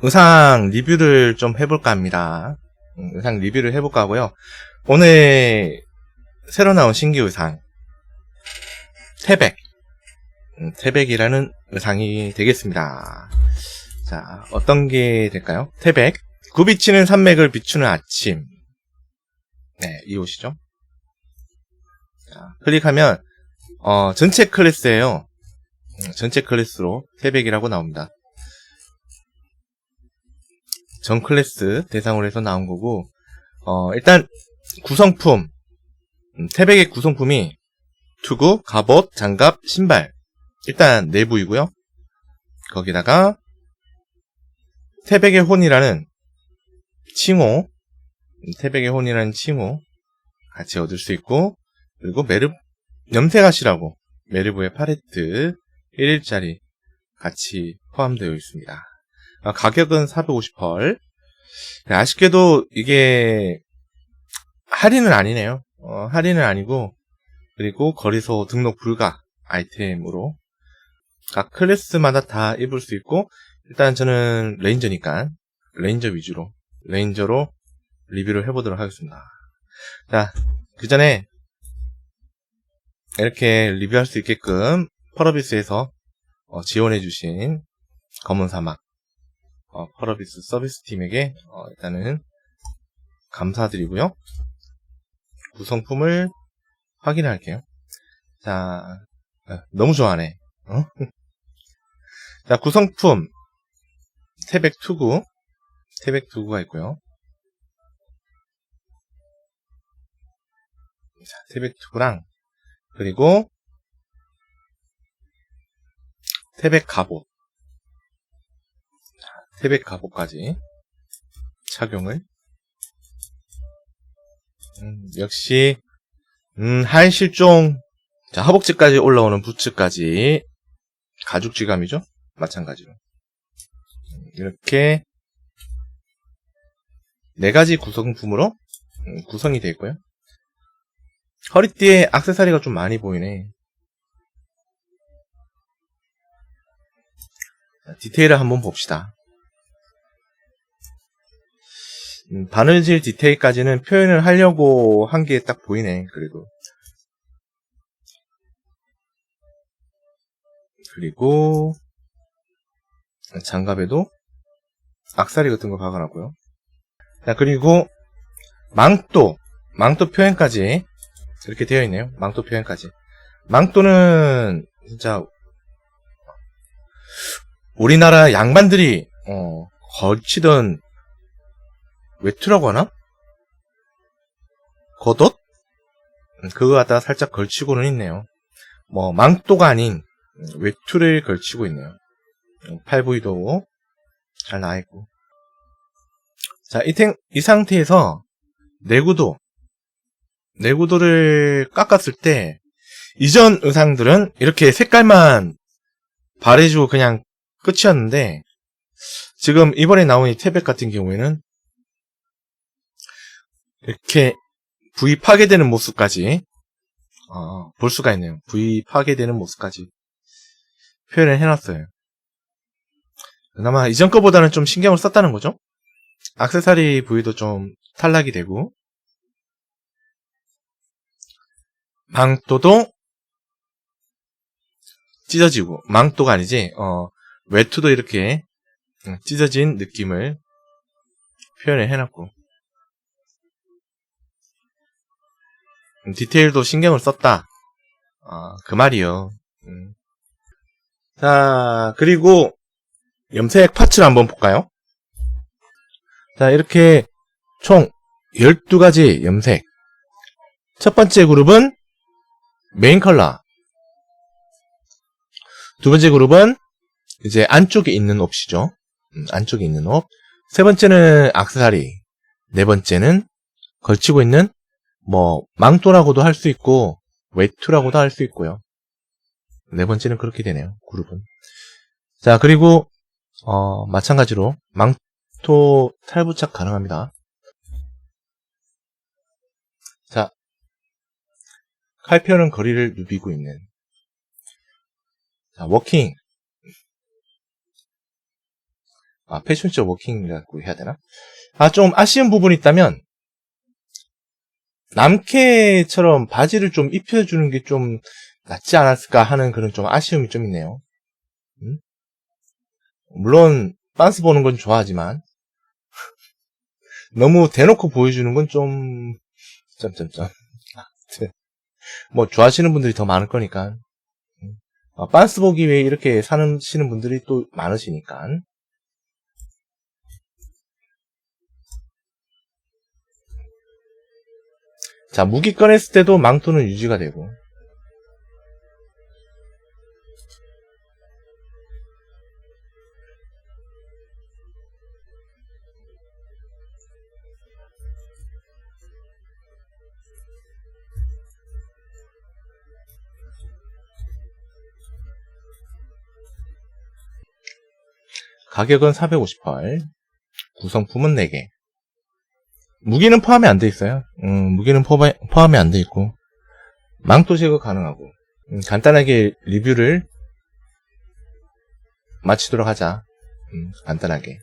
의상 리뷰를 좀 해볼까 합니다. 음, 의상 리뷰를 해볼까 하고요. 오늘 새로 나온 신규 의상 태백 음, 태백이라는 의상이 되겠습니다. 자 어떤 게 될까요? 태백 굽이치는 산맥을 비추는 아침 네, 이 옷이죠. 자, 클릭하면 어, 전체 클래스예요. 음, 전체 클래스로 태백이라고 나옵니다. 전 클래스 대상으로 해서 나온 거고, 어, 일단 구성품, 음, 태백의 구성품이 투구, 갑옷, 장갑, 신발. 일단 내부이고요. 거기다가 태백의 혼이라는 칭호, 음, 태백의 혼이라는 칭호 같이 얻을 수 있고, 그리고 메르, 염색하시라고 메르브의 팔레트 1일짜리 같이 포함되어 있습니다. 아, 가격은 450펄. 아쉽게도 이게 할인은 아니네요. 어, 할인은 아니고 그리고 거리소 등록 불가 아이템으로 각 클래스마다 다 입을 수 있고 일단 저는 레인저니까 레인저 위주로 레인저로 리뷰를 해보도록 하겠습니다. 자, 그 전에 이렇게 리뷰할 수 있게끔 펄어비스에서 어, 지원해주신 검은 사막 어, 펄어비스 서비스 팀에게 어, 일단은 감사드리고요. 구성품을 확인할게요. 자, 어, 너무 좋아하네. 어? 자, 구성품 태백 투구 태백 투구가 있고요. 자, 태백 투구랑 그리고 태백 갑옷 태백 갑옷까지 착용을. 음, 역시 음, 하이 실종. 자, 허벅지까지 올라오는 부츠까지. 가죽 지감이죠? 마찬가지로. 음, 이렇게 네 가지 구성품으로 음, 구성이 되어 있고요. 허리띠에 악세사리가 좀 많이 보이네. 자, 디테일을 한번 봅시다 음, 바느질 디테일까지는 표현을 하려고 한 게 딱 보이네, 그래도. 그리고, 장갑에도 악사리 같은 거 박아놨고요. 자, 그리고, 망토, 망토 표현까지 이렇게 되어 있네요. 망토 표현까지. 망토는, 진짜, 우리나라 양반들이, 어, 걸치던 외투라고 하나? 겉옷? 음, 그거 갖다가 살짝 걸치고는 있네요. 뭐 망토가 아닌 외투를 걸치고 있네요. 음, 팔 부위도 잘 나와있고. 자, 이, 탱, 이 상태에서 내구도, 내구도를 깎았을 때 이전 의상들은 이렇게 색깔만 바래주고 그냥 끝이었는데 지금 이번에 나온 이 태백 같은 경우에는 이렇게 부위 파괴되는 모습까지 어, 볼 수가 있네요. 부위 파괴되는 모습까지 표현을 해놨어요. 그나마 이전 거보다는 좀 신경을 썼다는 거죠. 악세사리 부위도 좀 탈락이 되고 망토도 찢어지고 망토가 아니지 어, 외투도 이렇게 찢어진 느낌을 표현을 해놨고 음, 디테일도 신경을 썼다. 아, 그 말이요. 음. 자, 그리고 염색 파츠를 한번 볼까요? 자, 이렇게 총 12가지 염색. 첫 번째 그룹은 메인 컬러. 두 번째 그룹은 이제 안쪽에 있는 옵시죠. 음, 안쪽에 있는 옵. 세 번째는 악세사리. 네 번째는 걸치고 있는 뭐 망토라고도 할 수 있고 외투라고도 할 수 있고요. 네 번째는 그렇게 되네요. 그룹은. 자 그리고 어, 마찬가지로 망토 탈부착 가능합니다. 자 칼표는 거리를 누비고 있는 자 워킹 아, 패션쇼 워킹이라고 해야 되나? 아, 좀 아쉬운 부분이 있다면, 남캐처럼 바지를 좀 입혀주는 게 좀 낫지 않았을까 하는 그런 좀 아쉬움이 좀 있네요. 음? 물론, 빤스 보는 건 좋아하지만, 너무 대놓고 보여주는 건 좀, 점점점. 뭐, 좋아하시는 분들이 더 많을 거니까. 음. 어, 빤스 보기 위해 이렇게 사시는 분들이 또 많으시니까. 자, 무기 꺼냈을 때도 망토는 유지가 되고. 가격은 450펄. 구성품은 4개. 무기는 포함이 안 돼 있어요. 음, 무기는 포함, 포함이 안 돼 있고. 망토 제거 가능하고. 음, 간단하게 리뷰를 마치도록 하자. 음, 간단하게.